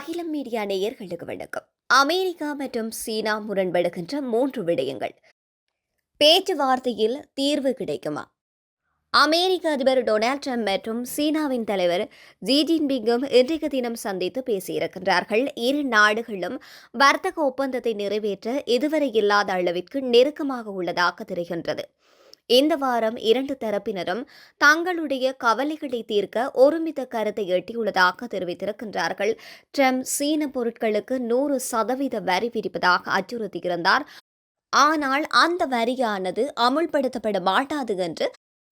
அகிலம் மீடியா நேயர்களுக்கு வணக்கம். அமெரிக்கா மற்றும் சீனா முரண்படுகின்ற மூன்று விடயங்கள். பேச்சுவார்த்தையில் தீர்வு கிடைக்குமா? அமெரிக்க அதிபர் டொனால்ட் ட்ரம்ப் மற்றும் சீனாவின் தலைவர் ஜி ஜின்பிங்கும் இன்றைக்கு தினம் சந்தித்து பேசியிருக்கின்றார்கள். இரு நாடுகளும் வர்த்தக ஒப்பந்தத்தை நிறைவேற்ற இதுவரை இல்லாத அளவிற்கு நெருக்கமாக உள்ளதாக தெரிகின்றது. இந்த வாரம் இரண்டு தரப்பினரும் தங்களுடைய கவலைகளை தீர்க்க ஒருமித்த கருத்தை எட்டியுள்ளதாக தெரிவித்திருக்கின்றார்கள். ட்ரம்ப் சீன பொருட்களுக்கு நூறு சதவீத வரி விதிப்பதாக அச்சுறுத்தியிருந்தார். ஆனால் அந்த வரியானது அமுல்படுத்தப்பட மாட்டாது என்று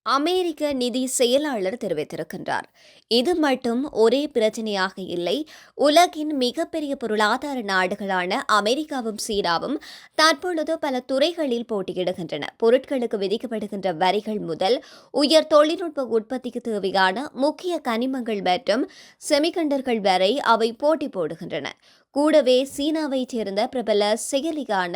அமெரிக்க நிதி செயலாளர் தெரிவித்திருக்கின்றார். இது மட்டும் ஒரே பிரச்சனையாக இல்லை உலகின் மிகப்பெரிய பொருளாதார நாடுகளான அமெரிக்காவும் சீனாவும் தற்பொழுது பல துறைகளில் போட்டியிடுகின்றன. பொருட்களுக்கு விதிக்கப்படுகின்ற வரிகள் முதல் உயர் தொழில்நுட்ப உற்பத்திக்கு தேவையான முக்கிய கனிமங்கள் மற்றும் செமிகண்டர்கள் வரை அவை போட்டி போடுகின்றன. கூடவே சீனாவைச் சேர்ந்த பிரபல செயலியான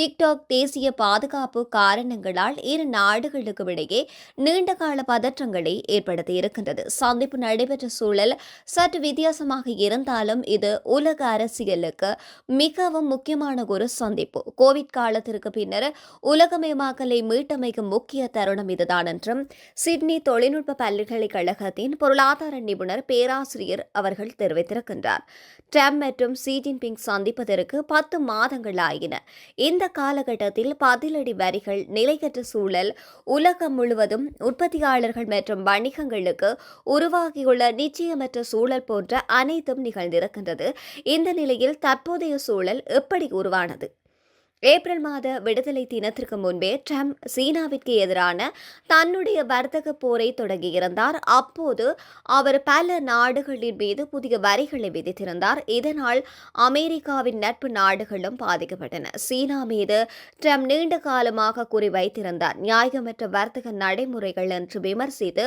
டிக்டாக் தேசிய பாதுகாப்பு காரணங்களால் இரு நாடுகளுக்கும் இடையே நீண்டகால பதற்றங்களை ஏற்படுத்தியிருக்கின்றது. சந்திப்பு நடைபெற்ற சூழல் சற்று வித்தியாசமாக இருந்தாலும் இது உலக அரசியலுக்கு மிகவும் முக்கியமான ஒரு சந்திப்பு. கோவிட் காலத்திற்கு பின்னர் உலகமயமாக்கலை மீட்டமைக்கும் முக்கிய தருணம் இதுதான் என்றும் சிட்னி தொழில்நுட்ப பல்கலைக்கழகத்தின் பொருளாதார நிபுணர் பேராசிரியர் அவர்கள் தெரிவித்திருக்கின்றார். ட்ரம்ப் மற்றும் சி ஜின்பிங் சந்திப்பதற்கு பத்து மாதங்கள் ஆயின இந்த காலகட்டத்தில் பதிலடி வரிகள் நிலையற்ற சூழல் உலகம் முழுவதும் உற்பத்தியாளர்கள் மற்றும் வணிகங்களுக்கு உருவாகியுள்ள நிச்சயமற்ற சூழல் போன்ற அனைத்தும் நிகழ்ந்திருக்கின்றது. இந்த நிலையில் தற்போதைய சூழல் எப்படி உருவானது? ஏப்ரல் மாத விடுதலை தினத்திற்கு முன்பே ட்ரம்ப் சீனாவிற்கு எதிரான தன்னுடைய வர்த்தக போரை தொடங்கியிருந்தார் அப்போது அவர் பல நாடுகளின் மீது புதிய வரிகளை விதித்திருந்தார். இதனால் அமெரிக்காவின் நட்பு நாடுகளும் பாதிக்கப்பட்டன. சீனா மீது ட்ரம்ப் நீண்ட காலமாக குறிவைத்திருந்தார் நியாயமற்ற வர்த்தக நடைமுறைகள் என்று விமர்சித்து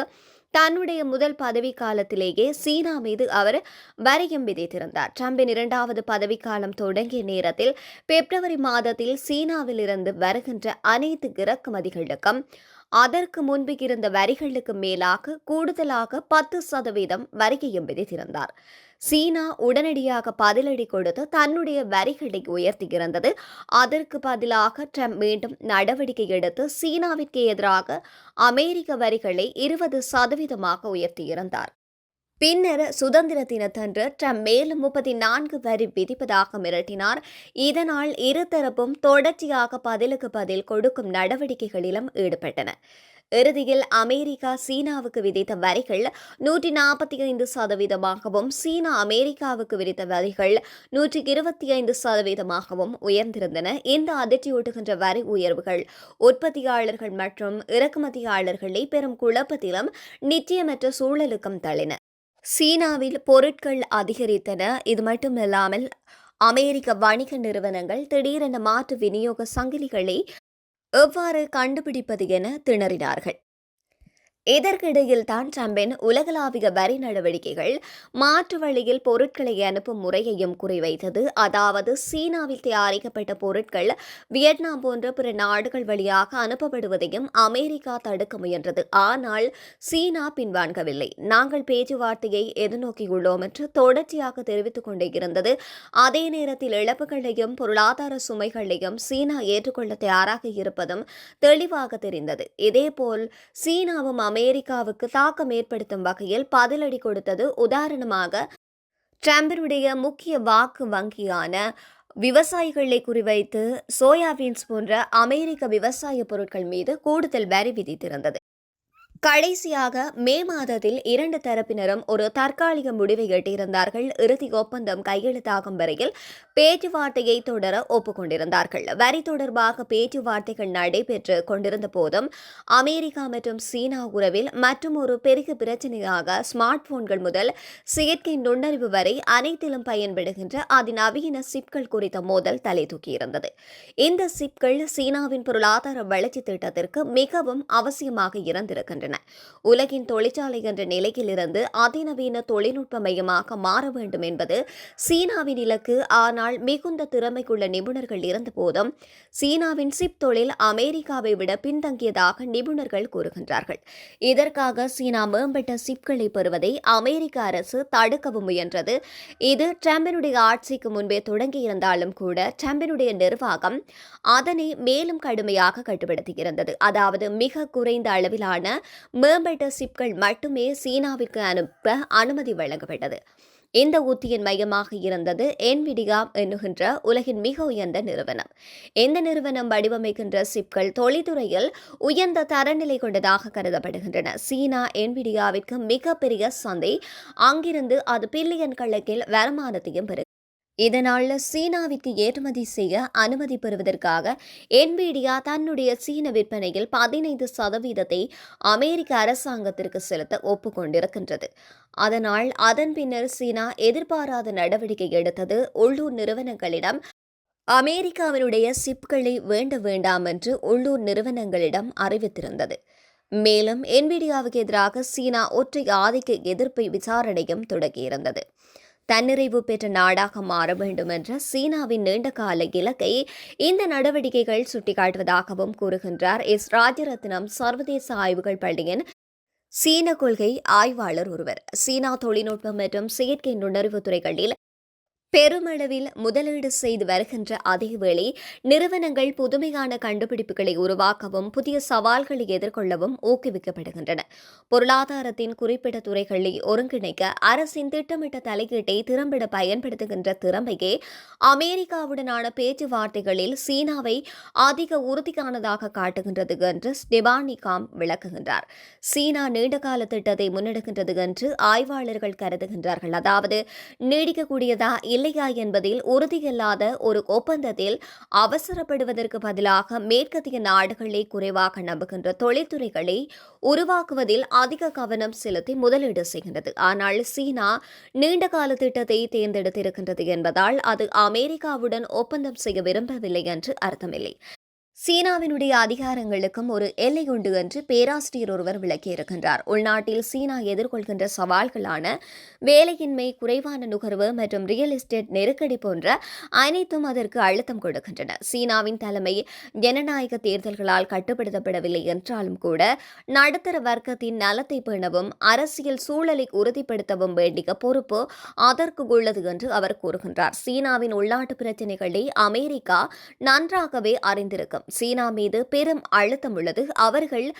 தன்னுடைய முதல் பதவி காலத்திலேயே சீனா மீது அவர் வரியம் விதித்திருந்தார். ட்ரம்பின் இரண்டாவது பதவிக்காலம் தொடங்கிய நேரத்தில் பிப்ரவரி மாதத்தில் சீனாவில் இருந்து வருகின்ற அனைத்து இறக்குமதிகளுக்கும் அதற்கு முன்பு இருந்த வரிகளுக்கு மேலாக கூடுதலாக பத்து சதவீதம் வரியையும் விதித்திருந்தார். சீனா உடனடியாக பதிலடி கொடுத்து தன்னுடைய வரிகளை உயர்த்தியிருந்தது. அதற்கு பதிலாக ட்ரம்ப் மீண்டும் நடவடிக்கை எடுத்து சீனாவிற்கு எதிராக அமெரிக்க வரிகளை இருபது சதவீதமாக உயர்த்தியிருந்தார். பின்னர் சுதந்திர தினத்தன்று ட்ரம்ப் மேலும் முப்பத்தி நான்கு வரி விதிப்பதாக மிரட்டினார். இதனால் இருதரப்பும் தொடர்ச்சியாக பதிலுக்கு பதில் கொடுக்கும் நடவடிக்கைகளிலும் ஈடுபட்டன. இறுதியில் அமெரிக்கா சீனாவுக்கு விதித்த வரிகள் நூற்றி நாற்பத்தி ஐந்து சதவீதமாகவும் சீனா அமெரிக்காவுக்கு விதித்த வரிகள் நூற்றி இருபத்தி ஐந்து சதவீதமாகவும் உயர்ந்திருந்தன. இந்த அதிர்ச்சியூட்டுகின்ற வரி உயர்வுகள் உற்பத்தியாளர்கள் மற்றும் இறக்குமதியாளர்களை பெரும் குழப்பத்திலும் நிச்சயமற்ற சூழலுக்கும் தள்ளின. சீனாவில் பொருட்கள் அதிகரித்தன. இது மட்டும் இல்லாமல் அமெரிக்க வணிக நிறுவனங்கள் திடீரென மாற்று விநியோக சங்கிலிகளை எவ்வாறு கண்டுபிடிப்பது என திணறினார்கள். இதற்கிடையில் தான் ட்ரம்பின் உலகளாவிய வரி நடவடிக்கைகள் மாற்று வழியில் பொருட்களை அனுப்பும் முறையையும் குறிவைத்தது. அதாவது சீனாவில் தயாரிக்கப்பட்ட பொருட்கள் வியட்நாம் போன்ற பிற நாடுகள் வழியாக அனுப்பப்படுவதையும் அமெரிக்கா தடுக்க முயன்றது. ஆனால் சீனா பின்வாங்கவில்லை. நாங்கள் பேச்சுவார்த்தையை எதிர்நோக்கியுள்ளோம் என்று தொடர்ச்சியாக தெரிவித்துக் கொண்டே இருந்தது. அதே நேரத்தில் இழப்புகளையும் பொருளாதார சுமைகளையும் சீனா ஏற்றுக்கொள்ள தயாராக இருப்பதும் தெளிவாக தெரிந்தது. இதேபோல் சீனாவும் அமெரிக்காவுக்கு தாக்கம் ஏற்படுத்தும் வகையில் பதிலடி கொடுத்தது உதாரணமாக ட்ரம்பினுடைய முக்கிய வாக்கு வங்கியான விவசாயிகளை குறிவைத்து சோயாபீன்ஸ் போன்ற அமெரிக்க விவசாய பொருட்கள் மீது கூடுதல் வரி விதித்திருந்தது. கடைசியாக மே மாதத்தில் இரண்டு தரப்பினரும் ஒரு தற்காலிக முடிவை எட்டியிருந்தார்கள். இறுதி ஒப்பந்தம் கையெழுத்தாகும் வரையில் பேச்சுவார்த்தையை தொடர ஒப்புக்கொண்டிருந்தார்கள். வரி தொடர்பாக பேச்சுவார்த்தைகள் நடைபெற்று கொண்டிருந்த போதும் அமெரிக்கா மற்றும் சீனா உறவில் மற்றும் ஒரு பெரிய பிரச்சனையாக ஸ்மார்ட் போன்கள் முதல் செயற்கை நுண்ணறிவு வரை அனைத்திலும் பயன்படுகின்ற அதிநவீன சிப்கள் குறித்த மோதல் தலை தூக்கியிருந்தது. இந்த சிப்கள் சீனாவின் பொருளாதார வளர்ச்சி திட்டத்திற்கு மிகவும் அவசியமாக இருந்திருக்கின்றன. உள்ளன. உலகின் தொழிற்சாலை என்ற நிலையிலிருந்து அதிநவீன தொழில்நுட்ப மையமாக மாற வேண்டும் என்பது சீனாவின் இலக்கு. ஆனால் மிகுந்த திறமைக்குள்ள நிபுணர்கள் இருந்தபோதும் சீனாவின் சிப் தொழில் அமெரிக்காவை விட பின்தங்கியதாக நிபுணர்கள் கூறுகின்றார்கள். இதற்காக சீனா மேம்பட்ட சிப்களை பெறுவதை அமெரிக்க அரசு தடுக்கவும் முயன்றது. இது டிரம்பினுடைய ஆட்சிக்கு முன்பே தொடங்கியிருந்தாலும் கூட ட்ரம்பினுடைய நிர்வாகம் அதனை மேலும் கடுமையாக கட்டுப்படுத்தியிருந்தது. அதாவது மிக குறைந்த அளவிலான மேம்பட்ட சிப்கள் மட்டுமே சீனாவிற்கு அனுப்ப அனுமதி வழங்கப்பட்டது. இந்த உத்தியின் மையமாக இருந்தது என்விடியா என்னுகின்ற உலகின் மிக உயர்ந்த நிறுவனம். இந்த நிறுவனம் வடிவமைக்கின்ற சிப்கள் தொழில்துறையில் உயர்ந்த தரநிலை கொண்டதாக கருதப்படுகின்றன. சீனா என்விடியாவிற்கு மிகப்பெரிய சந்தை. அங்கிருந்து அது பில்லியன் கணக்கில் வருமானத்தையும் பெறுகிறது. இதனால் சீனாவிற்கு ஏற்றுமதி செய்ய அனுமதி பெறுவதற்காக என்பிடியா தன்னுடைய சீன விற்பனையில் பதினைந்து சதவீதத்தை அமெரிக்க அரசாங்கத்திற்கு செலுத்த ஒப்புக்கொண்டிருக்கின்றது. அதனால் அதன் பின்னர் சீனா எதிர்பாராத நடவடிக்கை எடுத்தது. உள்ளூர் நிறுவனங்களிடம் அமெரிக்காவினுடைய சிப்களை வேண்ட வேண்டாம் என்று உள்ளூர் நிறுவனங்களிடம் அறிவித்திருந்தது. மேலும் என்பிடியாவுக்கு எதிராக சீனா ஒற்றை ஆதிக்க எதிர்ப்பை விசாரணையும் தொடங்கியிருந்தது. தன்னிறைவு பெற்ற நாடாக மாற வேண்டும் என்ற சீனாவின் நீண்டகால இலக்கை இந்த நடவடிக்கைகள் சுட்டிக்காட்டுவதாகவும் கூறுகின்றார். எஸ். ராஜரத்னம் சர்வதேச ஆய்வுகள் பள்ளியின் சீன கொள்கை ஆய்வாளர் ஒருவர். சீனா தொழில்நுட்பம் மற்றும் செயற்கை நுண்ணறிவு துறைகளில் பெருமளவில் முதலீடு செய்து வருகின்ற அதேவேளை நிறுவனங்கள் புதுமையான கண்டுபிடிப்புகளை உருவாக்கவும் புதிய சவால்களை எதிர்கொள்ளவும் ஊக்குவிக்கப்படுகின்றன. பொருளாதாரத்தின் குறிப்பிட்ட துறைகளை ஒருங்கிணைக்க அரசின் திட்டமிட்ட தலையீட்டை திறம்பட பயன்படுத்துகின்ற திறமையே அமெரிக்காவுடனான பேச்சுவார்த்தைகளில் சீனாவை அதிக உறுதியானதாக காட்டுகின்றது என்று ஸ்டெபானி காம் விளக்குகின்றார். சீனா நீண்டகால திட்டத்தை முன்னெடுக்கின்றது என்று ஆய்வாளர்கள் கருதுகின்றார்கள். அதாவது நீடிக்கக்கூடியதா இல்லையா என்பதில் உறுதியில்லாத ஒரு ஒப்பந்தத்தில் அவசரப்படுவதற்கு பதிலாக மேற்கத்திய நாடுகளை குறைவாக நம்புகின்ற தொழில்துறைகளை உருவாக்குவதில் அதிக கவனம் செலுத்தி முதலீடு செய்கின்றது. ஆனால் சீனா நீண்டகால திட்டத்தை தேர்ந்தெடுத்திருக்கின்றது என்பதால் அது அமெரிக்காவுடன் ஒப்பந்தம் செய்ய விரும்பவில்லை என்று அர்த்தமில்லை. சீனாவினுடைய அதிகாரங்களுக்கும் ஒரு எல்லை உண்டு என்று பேராசிரியர் ஒருவர் விளக்கியிருக்கின்றார் உள்நாட்டில் சீனா எதிர்கொள்கின்ற சவால்களான வேலையின்மை குறைவான நுகர்வு மற்றும் ரியல் எஸ்டேட் நெருக்கடி போன்ற அனைத்தும் அதற்கு அழுத்தம் கொடுக்கின்றன. சீனாவின் தலைமை ஜனநாயக தேர்தல்களால் கட்டுப்படுத்தப்படவில்லை என்றாலும் கூட நடுத்தர வர்க்கத்தின் நலத்தை பேணவும் அரசியல் சூழலை உறுதிப்படுத்தவும் வேண்டிய பொறுப்பு அதற்கு உள்ளது என்று அவர் கூறுகின்றார். சீனாவின் உள்நாட்டு பிரச்சினைகளை அமெரிக்கா நன்றாகவே அறிந்திருக்கும். சீனா மீது பெரும் அழுத்தம் உள்ளது. அவர்கள்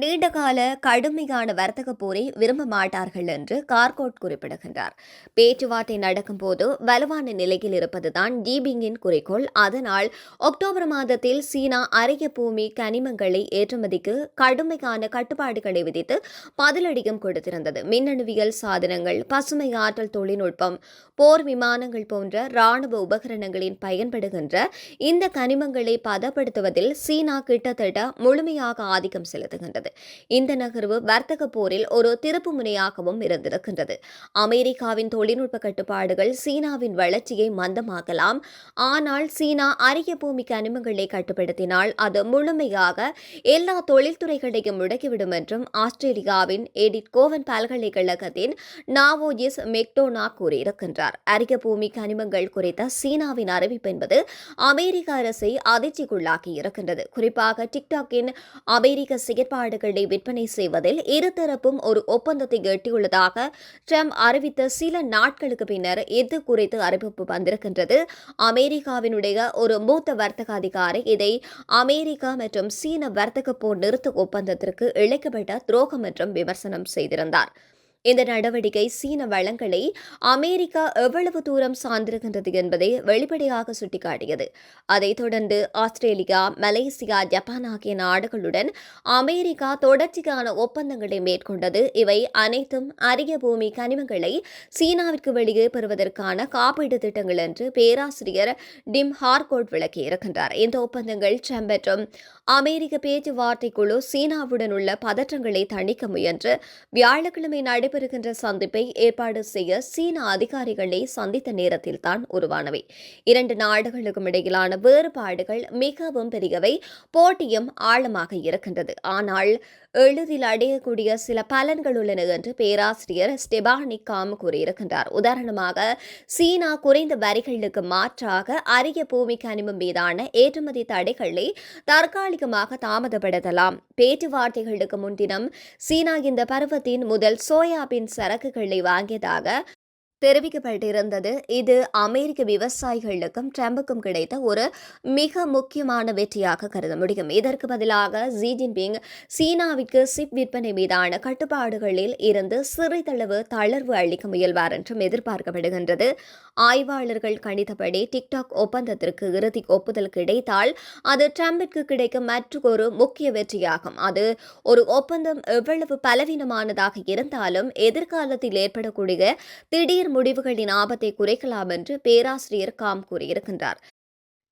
நீண்டகால கடுமையான வர்த்தக போரை விரும்ப மாட்டார்கள் என்று கார்கோட் குறிப்பிடுகின்றார். பேச்சுவார்த்தை நடக்கும் போது வலுவான நிலையில் இருப்பதுதான் ஜீபிங்கின் குறிக்கோள். அதனால் அக்டோபர் மாதத்தில் சீனா அரிய பூமி கனிமங்களை ஏற்றுமதிக்கு கடுமையான கட்டுப்பாடுகளை விதித்து பதிலடியும் கொடுத்திருந்தது. மின்னணுவியல் சாதனங்கள் பசுமை ஆற்றல் தொழில்நுட்பம் போர் விமானங்கள் போன்ற ராணுவ உபகரணங்களின் பயன்படுகின்ற இந்த கனிமங்களை பதப்படுத்துவதில் சீனா கிட்டத்தட்ட முழுமையாக ஆதிக்கம் செலுத்துகின்றது. இந்த நகர்வு வர்த்தக போரில் ஒரு திருப்பு முனையாகவும் இருந்திருக்கின்றது. அமெரிக்காவின் தொழில்நுட்ப கட்டுப்பாடுகள் சீனாவின் வளர்ச்சியை மந்தமாக்கலாம். ஆனால் சீனா அரிய பூமிக்கு கனிமங்களை கட்டுப்படுத்தினால் அது முழுமையாக எல்லா தொழில்துறைகளையும் முடக்கிவிடும் என்றும் ஆஸ்திரேலியாவின் எடிட் கோவன் பல்கலைக்கழகத்தின் நாவோஜிஸ் மெக்டோனா கூறியிருக்கின்றார். அரிய பூமி கனிமங்கள் குறித்த சீனாவின் அறிவிப்பு என்பது அமெரிக்க அரசை அதிர்ச்சிக்குள்ளாக்கி இருக்கின்றது குறிப்பாக டிக்டாக்கின் அமெரிக்க செயற்பாடு செயற்பாடுகளை விற்பனை செய்வதில் இருதரப்பும் ஒரு ஒப்பந்தத்தை எட்டியுள்ளதாக ட்ரம்ப் அறிவித்த சில நாட்களுக்கு பின்னர் இது குறித்து அறிவிப்பு வந்திருக்கின்றது. அமெரிக்காவினுடைய ஒரு மூத்த வர்த்தக அதிகாரி இதை அமெரிக்கா மற்றும் சீன வர்த்தக போர் நிறுத்த ஒப்பந்தத்திற்கு இழைக்கப்பட்ட துரோகம் என்றும் விமர்சனம் செய்திருந்தார். இந்த நடவடிக்கை சீன வளங்களை அமெரிக்கா எவ்வளவு தூரம் சார்ந்திருக்கின்றது என்பதை வெளிப்படையாக சுட்டிக்காட்டியது. அதைத் தொடர்ந்து ஆஸ்திரேலியா மலேசியா ஜப்பான் ஆகிய நாடுகளுடன் அமெரிக்கா தொடர்ச்சிக்கான ஒப்பந்தங்களை மேற்கொண்டது. இவை அனைத்தும் அரிய பூமி கனிமங்களை சீனாவிற்கு வெளியே பெறுவதற்கான காப்பீடு திட்டங்கள் என்று பேராசிரியர் டிம் ஹார்கோட் விளக்கியிருக்கின்றார். இந்த ஒப்பந்தங்கள் ட்ரம்ப் அமெரிக்க பேச்சுவார்த்தை குழு சீனாவுடன் உள்ள பதற்றங்களை தணிக்க முயன்று வியாழக்கிழமை நடைபெற்ற நடைபெறுகின்ற சந்திப்பை ஏற்பாடு செய்ய சீன அதிகாரிகளை சந்தித்த நேரத்தில்தான் உருவானவை. இரண்டு நாடுகளுக்கும் இடையிலான வேறுபாடுகள் மிகவும் பெரியவை. போட்டியும் ஆழமாக இருக்கின்றது. ஆனால் எளிதில் அடையக்கூடிய சில பலன்கள் உள்ளன என்று பேராசிரியர் ஸ்டெபானி காம் கூறியிருக்கின்றார். உதாரணமாக சீனா குறைந்த வரிகளுக்கு மாற்றாக அரிய பூமி கனிமம் மீதான ஏற்றுமதி தடைகளை தற்காலிகமாக தாமதப்படுத்தலாம். பேச்சுவார்த்தைகளுக்கு முன்தினம் சீனா இந்த பருவத்தின் முதல் சோயா இந்தியாவின் சரக்குகளை வாங்கியதாக தெரிவிக்கப்பட்டிருந்தது. இது அமெரிக்க விவசாயிகளுக்கும் ட்ரம்புக்கும் கிடைத்த ஒரு மிக முக்கியமான வெற்றியாக கருத முடியும். இதற்கு பதிலாக ஜி ஜின்பிங் சீனாவிற்கு சிப் விற்பனை மீதான கட்டுப்பாடுகளில் இருந்து சிறிதளவு தளர்வு அளிக்க முயல்வார் என்றும் எதிர்பார்க்கப்படுகின்றது. ஆய்வாளர்கள் கணித்தபடி டிக்டாக் ஒப்பந்தத்திற்கு இறுதி ஒப்புதல் கிடைத்தால் அது ட்ரம்பிற்கு கிடைக்கும் மற்றொரு முக்கிய வெற்றியாகும். அது ஒரு ஒப்பந்தம் எவ்வளவு பலவீனமானதாக இருந்தாலும் எதிர்காலத்தில் ஏற்படக்கூடிய திடீர் முடிவுகளின் ஆபத்தை குறைக்கலாம் என்று பேராசிரியர் காம் கூறியிருக்கின்றார்.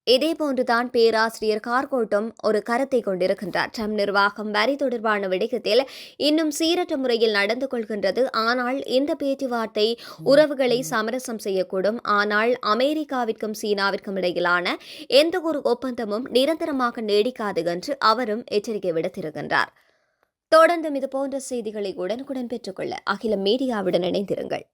இதேபோன்றுதான் பேராசிரியர் கார்கோட்டும் ஒரு கருத்தை கொண்டிருக்கின்றார். ட்ரம்ப் நிர்வாகம் வரி தொடர்பான விடயத்தில் இன்னும் சீரற்ற முறையில் நடந்து கொள்கின்றது. ஆனால் இந்த பேச்சுவார்த்தை உறவுகளை சமரசம் செய்யக்கூடும். ஆனால் அமெரிக்காவிற்கும் சீனாவிற்கும் இடையிலான எந்த ஒரு ஒப்பந்தமும் நிரந்தரமாக நீடிக்காது என்று அவரும் எச்சரிக்கை விடுத்திருக்கின்றார். தொடர்ந்தும் இதுபோன்ற செய்திகளை உடனுக்குடன் பெற்றுக்கொள்ள அகில மீடியாவுடன் இணைந்திருங்கள்.